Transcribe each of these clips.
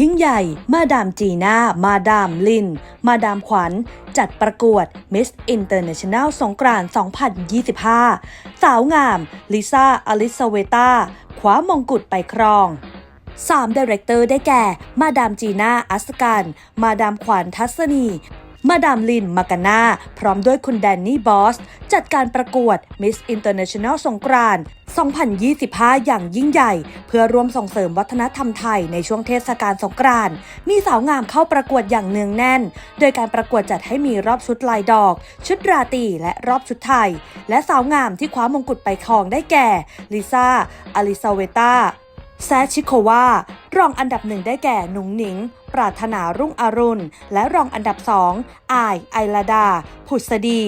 ยิ่งใหญ่ มาดามจีน่า มาดามลิน มาดามขวัญ จัดประกวด Miss International สงกรานต์2025 สาวงาม ลิซ่า อลิซาเวตาคว้ามงกุฎไปครอง3ดีเรคเตอร์ได้แก่ มาดามจีน่า อัสกัน มาดามขวัญทัศนี มาดามลิน มากาน่า พร้อมด้วยคุณแดนนี่บอส จัดการประกวด Miss International สงกรานต์2025 อย่างยิ่งใหญ่ เพื่อร่วมส่งเสริมวัฒนธรรมไทยในช่วงเทศกาลสงกรานต์มีสาวงามเข้าประกวดอย่างเนืองแน่น โดยการประกวดจัดให้มีรอบชุดลายดอก ชุดราตรีและรอบชุดไทย และสาวงามที่คว้ามงกุฎไปครองได้แก่ลิซ่าอลิซาเวตาแซชิโควารองอันดับหนึ่งได้แก่หนุงหนิง ปรารถนารุ่งอรุณ และรองอันดับสองอาย ไอลาดา ผุดสดี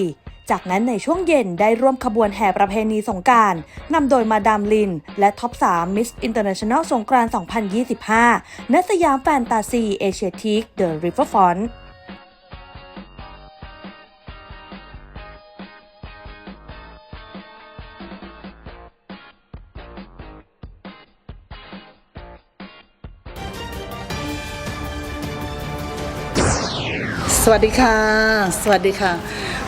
จากนั้นในช่วงเย็นได้ร่วมขบวนแห่ประเพณีสงกรารนำโดยมาดามลิน และท็อป 3 Miss International สงกรานต์2025 ณ สยามแฟนตาซี เอเชียทีคเดอะริเวอร์ฟอน สวัสดีค่ะ สวัสดีค่ะ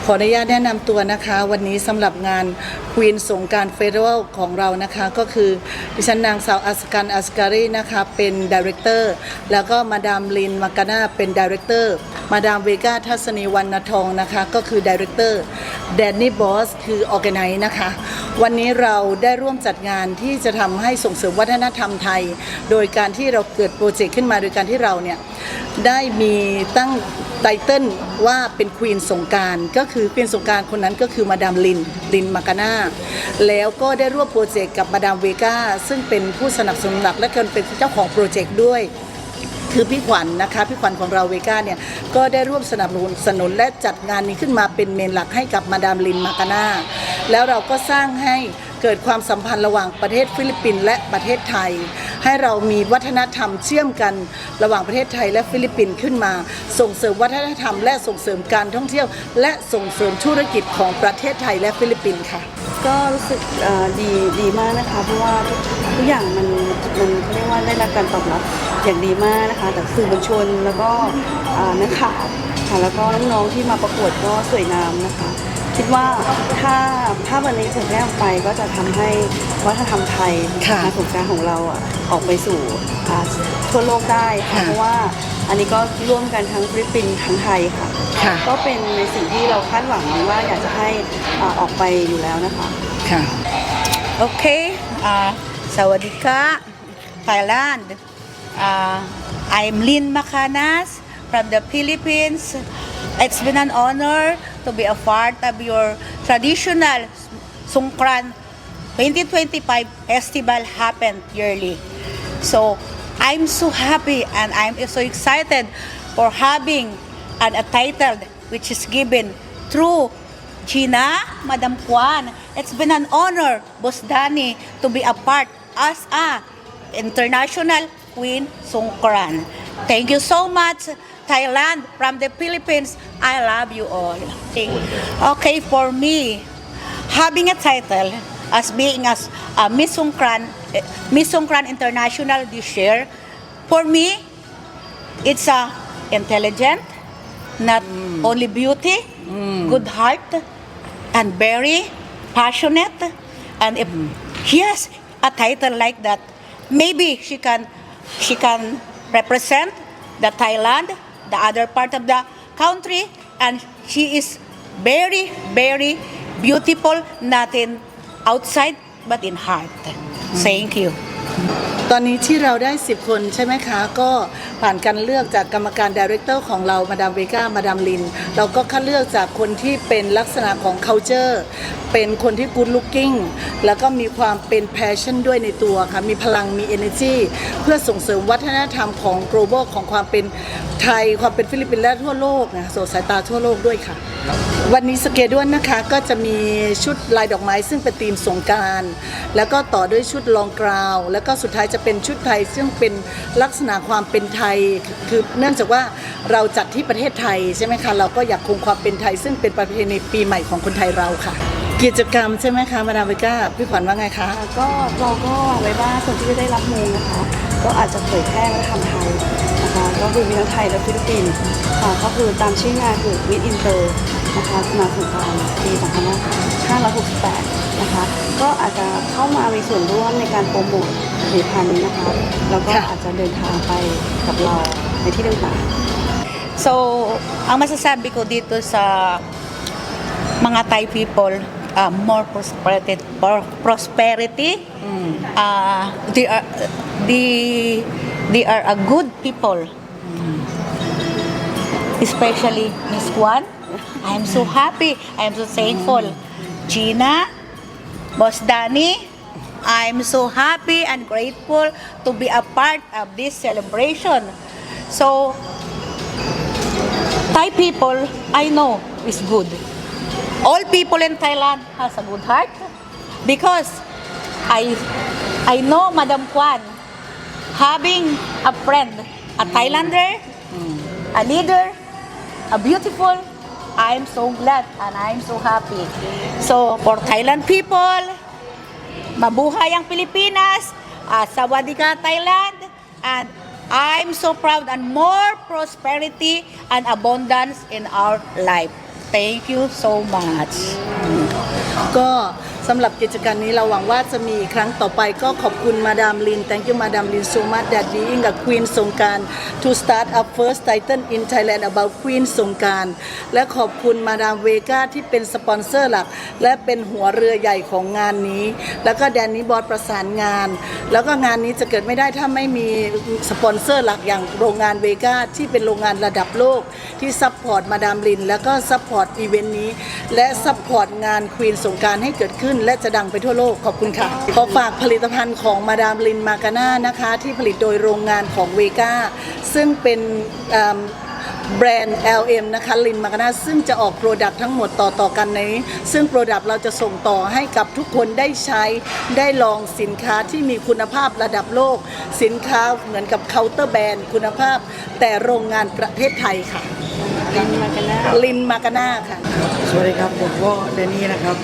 ขออนุญาตแนะนำตัวนะคะ วันนี้สำหรับงานควีนสงการเฟสติวัลของเรานะคะ ก็คือดิฉันนางสาวอัสกันอัสการีนะคะ เป็นดีเรคเตอร์แล้วก็มาดามลินมากาน่าเป็นดีเรคเตอร์มาดามเวกาทัศนีวรรณทองนะคะ ก็คือดีเรคเตอร์แดนนี่บอสคือออแกไนซ์นะคะ วันนี้เราได้ร่วมจัดงานที่จะทำให้ส่งเสริมวัฒนธรรมไทย โดยการที่เราเกิดโปรเจกต์ขึ้นมาโดยการที่เราเนี่ยได้มีตั้งไตเติ้ลว่าเป็นควีนสงการก็คือควีนสงการคนนั้นก็คือมาดามลินลินมากาน่าแล้วก็ได้ร่วมโปรเจกต์กับมาดามเวกาซึ่งเป็นผู้สนับสนุนหลักและก็เป็นเจ้าของโปรเจกต์ด้วย คือพี่ขวัญนะคะพี่ขวัญของเราเวก้าเนี่ยก็ได้ร่วมสนับสนุนสนุนและจัดงานนี้ขึ้นมาเป็นเมนหลักให้กับมาดามลินมากาน่าแล้วเราก็สร้างให้เกิดความสัมพันธ์ระหว่างประเทศฟิลิปปินส์และประเทศไทย ให้เรามีวัฒนธรรมเชื่อมกันระหว่างประเทศไทยและฟิลิปปินส์ขึ้นมา ส่งเสริมวัฒนธรรม และส่งเสริมการท่องเที่ยว และส่งเสริมธุรกิจของประเทศไทยและฟิลิปปินส์ค่ะ ก็รู้สึกเอ่อดีดีมากนะคะ เพราะว่าทุกทุกอย่างมันมันเขาเรียกว่าได้รับการตอบรับอย่างดีมากนะคะจากสื่อมวลชนแล้วก็อ่านักข่าวค่ะแล้วก็น้องๆที่มาประกวดก็สวยงามนะคะ คิดว่าถ้าภาพวันนี้เผยแพร่ออกไปก็จะทำให้วัฒนธรรมไทยค่ะงานสงกรารของเราอะออกไปสู่อ่าทั่วโลกได้ค่ะค่ะเพราะว่า อันนี้ก็ร่วมกันทั้งฟิลิปปินส์ทั้งไทยค่ะ ค่ะ ก็เป็นในสิ่งที่เราคาดหวังว่าอยากจะให้อ่าออกไปอยู่แล้วนะคะ ค่ะ Okay, uh, Sawadika, Thailand. Uh, I'm Lynn Macanas from the Philippines. It's been an honor to be a part of your traditional Songkran 2025 festival happened yearly. So I'm so happy and I'm so excited for having an, a title which is given through Gina, Madam Kwan. It's been an honor, Boss Danny, to be a part as a international Queen Songkran. Thank you so much, Thailand, from the Philippines. I love you all. Okay, for me, having a title as being as Miss Songkran, eh, Miss Songkran International this year, for me, it's a intelligent, not only beauty, good heart, and very passionate. And if he has a title like that, maybe she can she can represent the Thailand, the other part of the country, and she is very very beautiful, not in outside but in heart. Thank you. ตอนนี้ที่เราได้ 10 คนใช่ไหมคะ ก็ผ่านการเลือกจากกรรมการดีเรคเตอร์ของเรามาดามเวกามาดามลิน เราก็คัดเลือกจากคนที่เป็นลักษณะของ culture เป็นคนที่ good looking แล้วก็มีความเป็น passion ด้วยในตัวค่ะ มีพลังมี energy เพื่อส่งเสริมวัฒนธรรมของ global ของความเป็นไทย ความเป็นฟิลิปปินส์และทั่วโลกนะสู่สายตาทั่วโลกด้วยค่ะวันนี้สเกดวนนะคะก็จะมีชุดลายดอกไม้ซึ่งเป็นธีมสงการ แล้วก็ต่อด้วยชุดลองกราว แล้วก็สุดท้ายจะเป็นชุดไทยซึ่งเป็นลักษณะความเป็นไทย คือเนื่องจากว่าเราจัดที่ประเทศไทยใช่ไหมคะเราก็อยากคงความเป็นไทย ซึ่งเป็นประเพณีปีใหม่ของคนไทยเราค่ะ กิจกรรมใช่ไหมคะมาดามเบก้าพี่ขวัญว่าไงคะก็เราก็วางไว้ว่าคนที่จะได้รับมงนะคะ ก็อาจจะเผยแพร่วัฒนธรรมไทยก็คือมีทั้งไทยและฟิลิปปินส์ค่ะก็คือตามชื่องานคือมิดอินเตอร์นะคะมาสงกรานต์ปี2568นะคะก็อาจจะเข้ามามีส่วนร่วมในการโปรโมท ผลิตภัณฑ์นี้นะคะ แล้วก็ ค่ะ อาจจะเดินทางไปกับเราในที่ต่างๆ So, ang masasabi ko dito sa mga Thai people, uh, more prosperity, pro- prosperity. Uh, they are they, they are a good people. Especially Miss Kwan. I'm so happy. I'm so thankful. Gina, Boss Danny, I'm so happy and grateful to be a part of this celebration. So, Thai people, I know, is good. All people in Thailand has a good heart because I I know Madam Kwan having a friend, a Thailander, a leader, a beautiful. I'm so glad and I'm so happy. So for Thailand people, mabuhay ang Pilipinas, uh, sawadika Thailand, and I'm so proud and more prosperity and abundance in our life. Thank you so much. ก็ สำหรับกิจกรรมนี้เราหวังว่าจะมีครั้งต่อไปก็ขอบคุณมาดามลิน thank you มาดามลิน so much that being a queen สงกราร to start up first title in Thailand about queen สงการและขอบคุณมาดามเวกาที่เป็นสปอนเซอร์หลัก และเป็นหัวเรือใหญ่ของงานนี้ แล้วก็แดนนี้บอสประสานงาน แล้วก็งานนี้จะเกิดไม่ได้ถ้าไม่มีสปอนเซอร์หลักอย่างโรงงานเวกาที่เป็นโรงงานระดับโลกที่ซัพพอร์ตมาดามลิน แล้วก็ซัพพอร์ตอีเวนต์นี้ และซัพพอร์ตงานควีนสงการให้เกิดขึ้นและจะดังไปทั่วโลกขอบคุณค่ะ ขอฝากผลิตภัณฑ์ของมาดามลินมากาน่านะคะ ที่ผลิตโดยโรงงานของเวก้าซึ่งเป็นแบรนด์ LM นะคะลินมากาน่าซึ่งจะออกโปรดักต์ทั้งหมดต่อต่อกันในนี้ซึ่งโปรดักต์เราจะส่งต่อให้กับทุกคนได้ใช้ได้ลองสินค้าที่มีคุณภาพระดับโลก สินค้าเหมือนกับเคาน์เตอร์แบรนด์คุณภาพ แต่โรงงานประเทศไทยค่ะลินมากันนะลินมากาน่าค่ะ สวัสดีครับ ผมก็เดนนี่นะครับ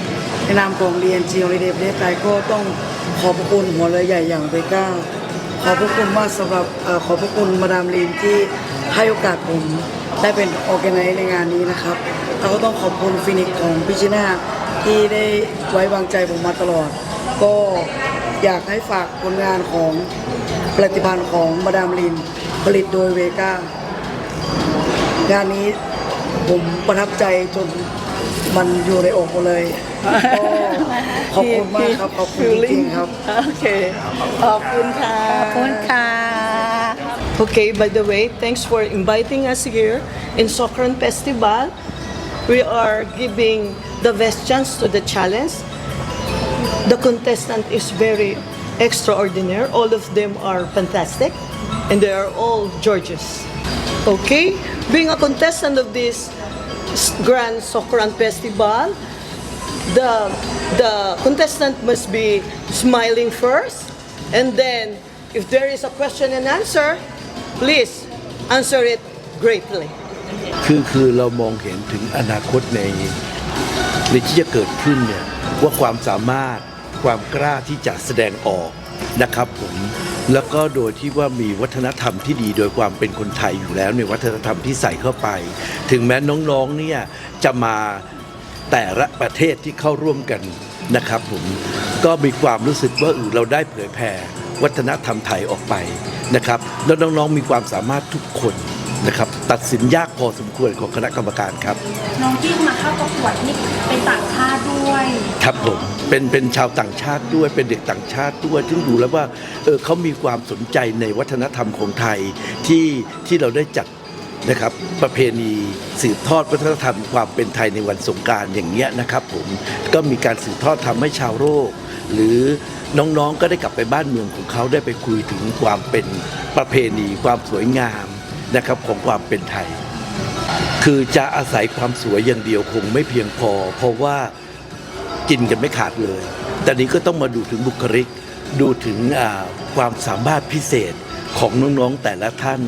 นนามของเรียนจีโอเดประเทศไทยก็ต้องขอบพระคุณหัวเรือใหญ่อย่างเบก้า ขอบพระคุณมากสำหรับขอบพระคุณมาดามลีนที่ให้โอกาสผมได้เป็นออแกไนซ์ในงานนี้นะครับแล้วก็ต้องขอบคุณฟินิกของพิชินาที่ได้ไว้วางใจผมมาตลอด ก็อยากให้ฝากผลงานของผลิตภัณฑ์ของมาดามลีนผลิตโดยเวก้างานนี้ผมประทับใจจน มันอยู่ในอกหมดเลย ก็ขอบคุณมากครับ ขอบคุณจริงๆครับ โอเค ขอบคุณค่ะ Punta. Okay, by the way, thanks for inviting us here in Sokran Festival. We are giving the best chance to the challenge. The contestant is very extraordinary. All of them are fantastic, and they are all Georges. Okay, being a contestant of this s- Grand Sokran Festival, the the contestant must be smiling first, and then if there is a question and answer, please answer it greatly. คือคือเรามองเห็นถึงอนาคตในในที่จะเกิดขึ้นเนี่ยว่าความสามารถความกล้าที่จะแสดงออกนะครับผม แล้วก็โดยที่ว่ามีวัฒนธรรมที่ดีโดยความเป็นคนไทยอยู่แล้วในวัฒนธรรมที่ใส่เข้าไป ถึงแม้น้องๆเนี่ยจะมาแต่ละประเทศที่เข้าร่วมกันนะครับผมก็มีความรู้สึกว่าเออเราได้เผยแผ่วัฒนธรรมไทยออกไปนะครับแล้วน้องๆมีความสามารถทุกคน นะครับตัดสินยากพอสมควรของคณะกรรมการครับ น้องที่มาเข้าประกวดนี่เป็นต่างชาติด้วย ครับผมเป็นเป็นชาวต่างชาติด้วยเป็นเด็กต่างชาติด้วยซึ่งดูแล้วว่าเออเขามีความสนใจในวัฒนธรรมของไทยที่ที่เราได้จัดนะครับประเพณีสืบทอดวัฒนธรรมความเป็นไทยในวันสงกรารอย่างเงี้ยนะครับผมก็มีการสืบทอดทำให้ชาวโลกหรือน้องๆก็ได้กลับไปบ้านเมืองของเขาได้ไปคุยถึงความเป็นประเพณีความสวยงาม นะครับของความเป็นไทย คือจะอาศัยความสวยอย่างเดียวคงไม่เพียงพอ เพราะว่ากินกันไม่ขาดเลย แต่นี้ก็ต้องมาดูถึงบุคลิก ดูถึงอ่าความสามารถพิเศษของน้องๆแต่ละท่าน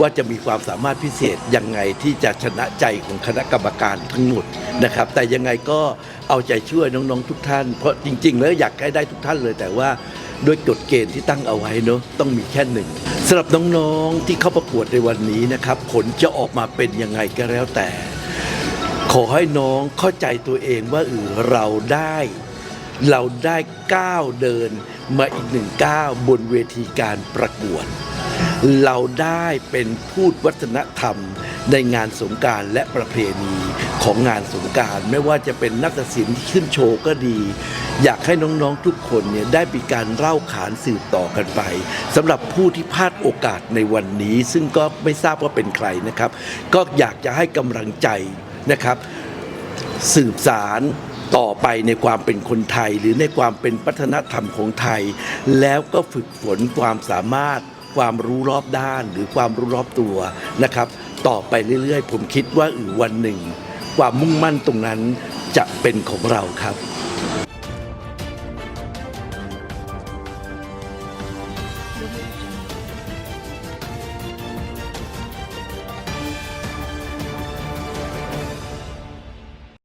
ว่าจะมีความสามารถพิเศษยังไงที่จะชนะใจของคณะกรรมการทั้งหมดนะครับ แต่ยังไงก็เอาใจช่วยน้องๆทุกท่าน เพราะจริง ๆ แล้วอยากให้ได้ทุกท่านเลยแต่ว่า ด้วยกฎเกณฑ์ที่ตั้งเอาไว้เนอะต้องมีแค่หนึ่งสำหรับน้องๆที่เข้าประกวดในวันนี้นะครับ ผลจะออกมาเป็นยังไงก็แล้วแต่ ขอให้น้องเข้าใจตัวเองว่าเออเราได้ เราได้ก้าวเดินมาอีกหนึ่งก้าวบนเวทีการประกวด เราได้เป็นพูดวัฒนธรรมในงานสงการและประเพณีของงานสงการไม่ว่าจะเป็นนักศิลป์ที่ขึ้นโชว์ก็ดี อยากให้น้องๆทุกคนเนี่ยได้มีการเล่าขานสืบต่อกันไปสำหรับผู้ที่พลาดโอกาสในวันนี้ ซึ่งก็ไม่ทราบว่าเป็นใครนะครับ ก็อยากจะให้กำลังใจนะครับ สืบสารต่อไปในความเป็นคนไทย หรือในความเป็นวัฒนธรรมของไทย แล้วก็ฝึกฝนความสามารถ ความรู้รอบด้าน หรือความรู้รอบตัวนะครับ ต่อไปเรื่อยๆ ผมคิดว่าอือวันหนึ่ง ความมุ่งมั่นตรงนั้นจะเป็นของเราครับ